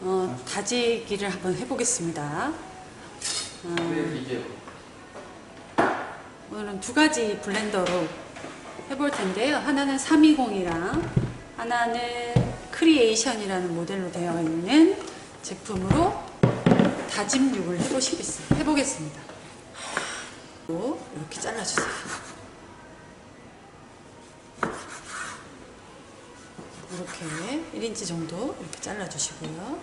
어, 다지기를 한번 해보겠습니다. 이게 오늘은 두 가지 블렌더로 해볼 텐데요. 하나는 320이랑 하나는 크리에이션이라는 모델로 되어 있는 제품으로 다짐육을 해보시겠습니다. 해보겠습니다. 또 이렇게 잘라주세요. 이렇게 1인치 정도 이렇게 잘라주시고요.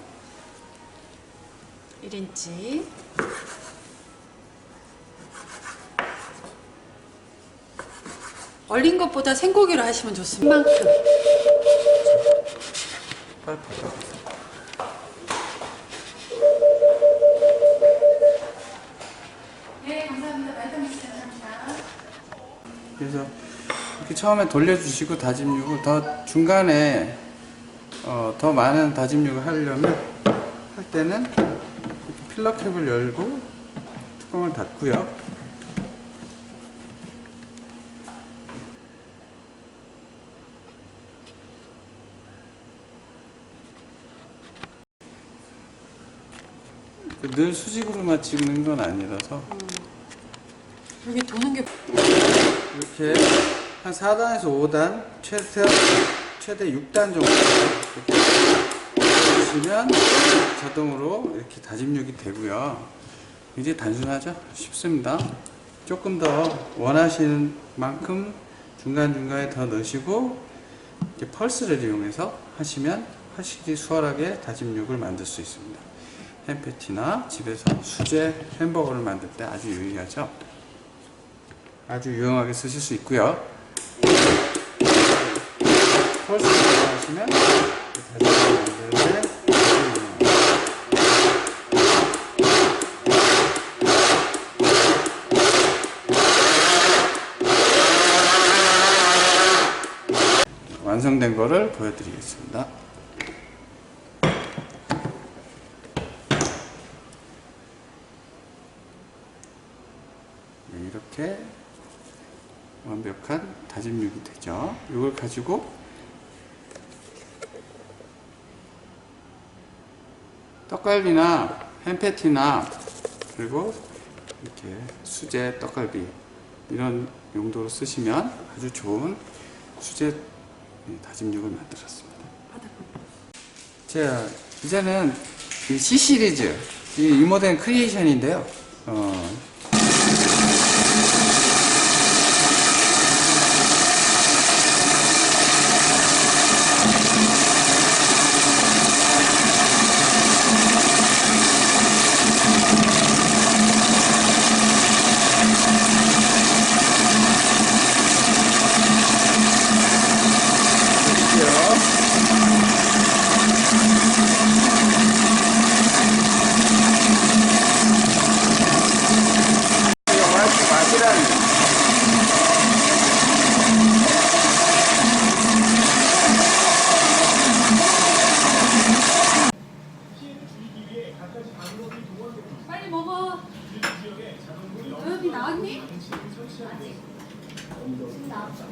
1인치 얼린 것보다 생고기로 하시면 좋습니다. 이만큼. 네, 감사합니다. 말씀해주세요. 감사합니다. 그래서 이렇게 처음에 돌려주시고 다짐육을 더 중간에 어, 더 많은 다짐육을 하려면 할 때는 이렇게 필러 캡을 열고 뚜껑을 닫고요. 늘 수직으로만 찍는 건 아니라서 여기 도는 게 이렇게 한 4단에서 5단, 최대, 최대 6단 정도 이렇게 보시면 자동으로 이렇게 다짐육이 되고요. 굉장히 단순하죠? 쉽습니다. 조금 더 원하시는 만큼 중간중간에 더 넣으시고 이렇게 펄스를 이용해서 하시면 확실히 수월하게 다짐육을 만들 수 있습니다. 햄패티나 집에서 수제 햄버거를 만들 때 아주 유의하죠. 아주 유용하게 쓰실 수 있고요. 펄스 하시면 다시 만드는데 완성된 거를 보여드리겠습니다. 네, 이렇게 완벽한 다짐육이 되죠. 이걸 가지고 떡갈비나 햄패티나 그리고 이렇게 수제 떡갈비 이런 용도로 쓰시면 아주 좋은 수제 네, 다짐육을 만들었습니다. 자, 이제는 이 C 시리즈 이 리모델 크리에이션인데요. 어, 빨리 먹어. 여기 나왔니? 아직. 나왔어.